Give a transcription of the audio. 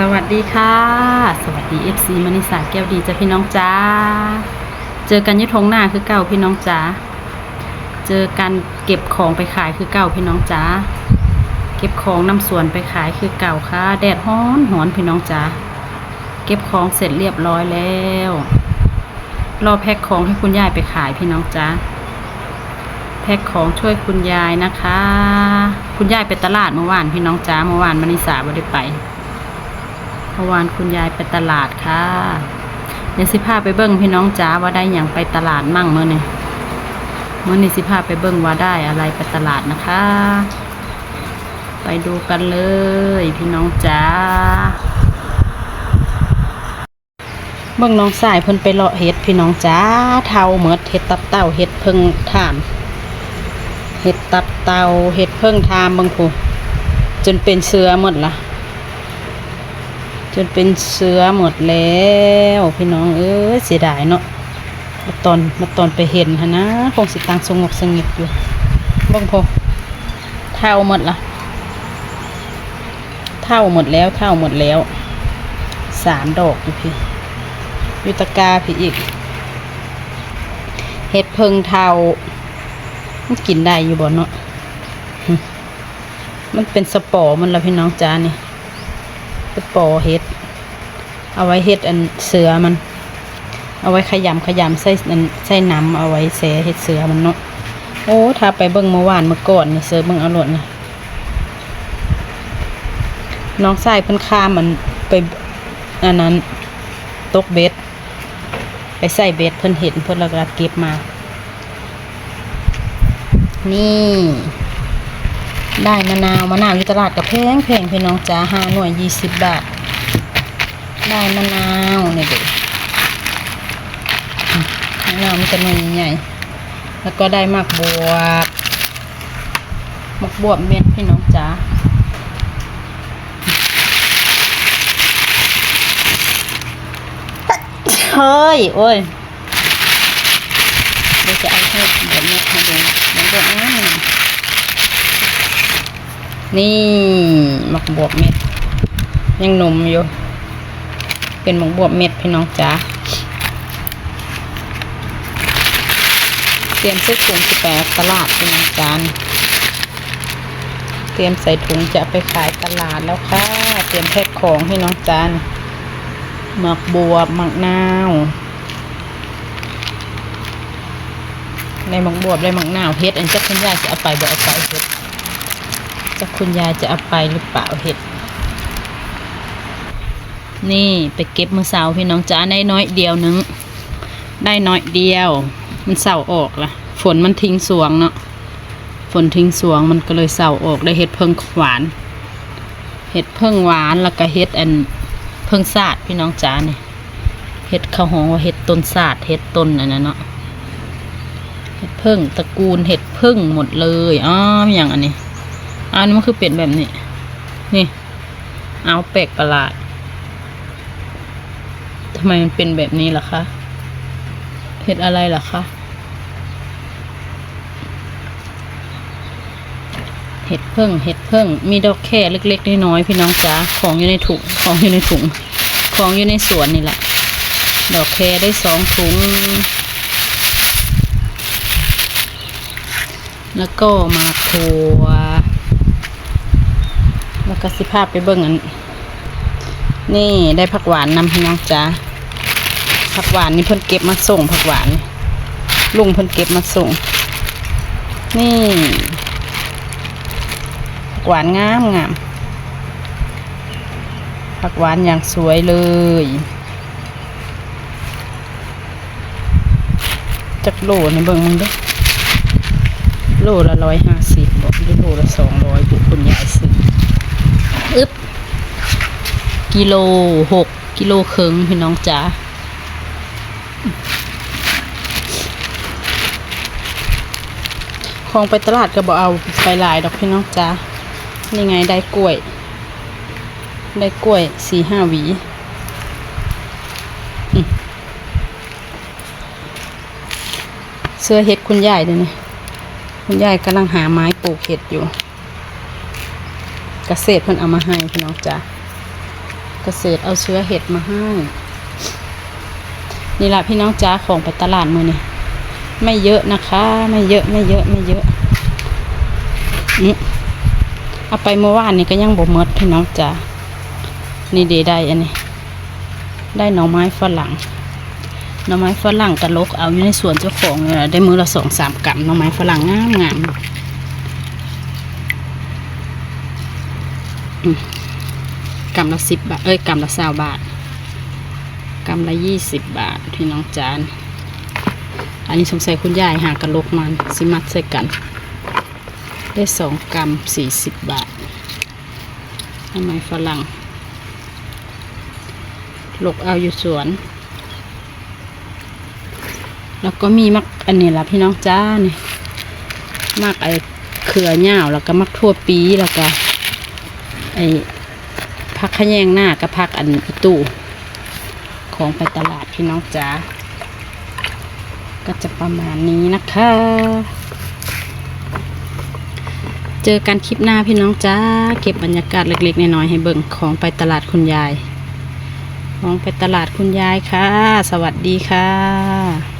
สวัสดีค่ะ สวัสดี FC มณิสาแก้วดีจ้ะพี่น้องจ้า เจอกันอยุทงหน้าคือเก่าพี่น้องจ้า เจอกันเก็บของไปขายคือเก่าพี่น้องจ้า เก็บของนำสวนไปขายคือเก่าค่ะ แดดฮ้อนหอนพี่น้องจ้า เก็บของเสร็จเรียบร้อยแล้ว รอแพ็คของให้คุณยายไปขายพี่น้องจ้า แพ็คของช่วยคุณยายนะคะ คุณยายไปตลาดเมื่อวานพี่น้องจ้าเมื่อวานมณิสาไม่ได้ไป เมื่อวานคุณยายไปตลาดค่ะเดี๋ยวสิพาไปเบิ้งพี่น้องจ๋าว่าได้อย่างไปตลาดมั่งเมื่อนี่เมื่อนี้สิพาไปเบิ้งว่าได้อะไรไปตลาดนะคะ ไปดูกันเลย พี่น้องจ๋าเบิ้งน้องสายเพิ่นไปเลาะเห็ดพี่น้องจ๋าเทาเหมิดเห็ดตับเต่าเห็ดเพิ่งถามเห็ดตับเต่าเห็ดเพิ่งทามบางผูจนเป็นเสือหมดละ จนเป็นเสือหมดแล้วพี่น้องเอ้ยเสียดายเนาะมาตอนมาตอนไปเห็นฮะนะคงสิตังสงบสงบอยู่บ้างพอเท่าหมดละเท่าหมดแล้วเท่าหมดแล้วสามดอกอยู่พี่ยุตกาพี่อีกเห็ดเพิงเทามันกินได้อยู่บ่เนาะมันเป็นสปอร์มันละพี่น้องจ้านี่ ไปปอเห็ด เอาไว้เห็ดอันเสือมัน เอาไว้ขยำขยำใส่อันใส่น้ำเอาไว้แสเห็ดเสือมันเนาะโอ้ถ้าไปเบิ่งเมื่อวานเมื่อก่อนเนี่ยเสือเบิ่งอารมณ์นี่น้องชายเพิ่นข้ามมันไปอันนั้นตกเบ็ดไปใส่เบ็ดเพิ่นเห็นเพิ่นแล้วก็เก็บมา นี่ ได้มะนาวมะนาวอยู่ตลาดกับแพงแพงพี่น้องจ้าห้าหน่วยยี่สิบบาท ได้มะนาวเนี่ยเด็กมะนาวมันจะหน่วยใหญ่แล้วก็ได้มักบวบมักบวบเม็ดพี่น้องจ้าเฮ้ยโอ้ยเดี๋ยวจะเอาให้บวบเม็ดให้ดูมันบวบอ้าว นี่หมักบวบเม็ด ยังหนุ่มอยู่ เป็นหมกบวบเม็ดพี่น้องจ๋าเตรียมเสื้อถุงสิแปดตลาดพี่น้องจานเตรียมใส่ถุงจะไปขายตลาดแล้วค่ะ เตรียมแพ็คของให้น้องจานหมักบวบหมักนาวในหมักบวบได้หมักนาวเฮ็ดอันจักคุณยายจะเอาไปบ่เอาไปเฮ็ด จักคุณยายจะเอาไปหรือเปล่าเฮ็ด นี่ไปเก็บมือเสาพี่น้องจ้าได้น้อยเดียวหนึง ได้น้อยเดียว มันเสาออกละฝนมันทิ้งสวงเนาะฝนทิ้งสวงมันก็เลยเสาออกได้เห็ดเพิ่งหวาน เห็ดเพิ่งหวานแล้วก็เห็ดอันเพิ่งสาดพี่น้องจ้าเนี่ยเห็ดข้าวหอมเห็ดต้นสาดเห็ดต้นอันนั้นเนาะเห็ดเพิ่งตระกูลเห็ดเพิ่งหมดเลยอ้อมอย่างอันนี้ อันนี้มันคือเป็นแบบนี้ นี่ เอาแปลกประหลาดทำไมมันเป็นแบบนี้ล่ะคะเห็ดอะไรล่ะคะเห็ดเพิ่งเห็ดเพิ่งมีดอกแค่เล็กๆน้อยๆพี่น้องจ๋าของอยู่ในถุงของอยู่ในถุง ของอยู่ในสวนนี่แหละ ดอกแคได้สองถุง แล้วก็มากถั่ว แล้วก็สิภาพไปเบิ่งอัน นี่ได้ผักหวานนำพี่น้องจ้าผักหวานนี่เพิ่นเก็บมาส่งผักหวาน ลุงเพิ่นเก็บมาส่ง นี่ผักหวานงามงามผักหวานอย่างสวยเลยจักโลในเบิ่งมึงด้วยโลละร้อยห้าสิบบอกโลละสองร้อยบุคคลยายซื้อ อึบกิโลหกกิโลครึ่งพี่น้องจ๋าของไปตลาดก็บอกเอาไปหลายดอกพี่น้องจ๋านี่ไงได้กล้วย ได้กล้วยสี่ห้าหวีเสื้อเห็ดคุณยายเดี๋ยวนี้คุณยายกำลังหาไม้ปลูกเห็ดอยู่ เกษตรเพิ่นเอามาให้พี่น้องจ๋าเกษตรเอาเชื้อเห็ดมาให้นี่แหละพี่น้องจ้าของไปตลาดมือนี่ไม่เยอะนะคะ ไม่เยอะไม่เยอะไม่เยอะอืมเอาไปเมื่อวานนี่ก็ยังบ่มดพี่น้องจ้านี่เดได้อันนี้ ได้หน่อไม้ฝรั่งหน่อไม้ฝรั่งกะลกเอาอยู่ในสวนเจ้าของเนี่ยได้มือละสองสามกำหน่อไม้ฝรั่งงามงามอืม กำละสิบบาท เอ้ยกำละสาบาทกำละยี่สิบบาทพี่น้องจาน อันนี้สงสัยคุณยายหากระลกมันสิมัดใส่กัน ได้สองกำสี่สิบบาททำไมฝรั่งหลกเอาอยู่สวน แล้วก็มีมักอันนี้ละพี่น้องจ้านี่มักไอ้เขือเหย้าวแล้วก็มักทั่วปีแล้วก็ ไอ้พักขะแยงหน้ากับพักอันตู้ของไปตลาดพี่น้องจ๋าก็จะประมาณนี้นะคะ เจอกันคลิปหน้าพี่น้องจ้า เก็บบรรยากาศเล็กๆน้อยๆให้เบิ่งของไปตลาดคุณยาย ของไปตลาดคุณยายค่ะ สวัสดีค่ะ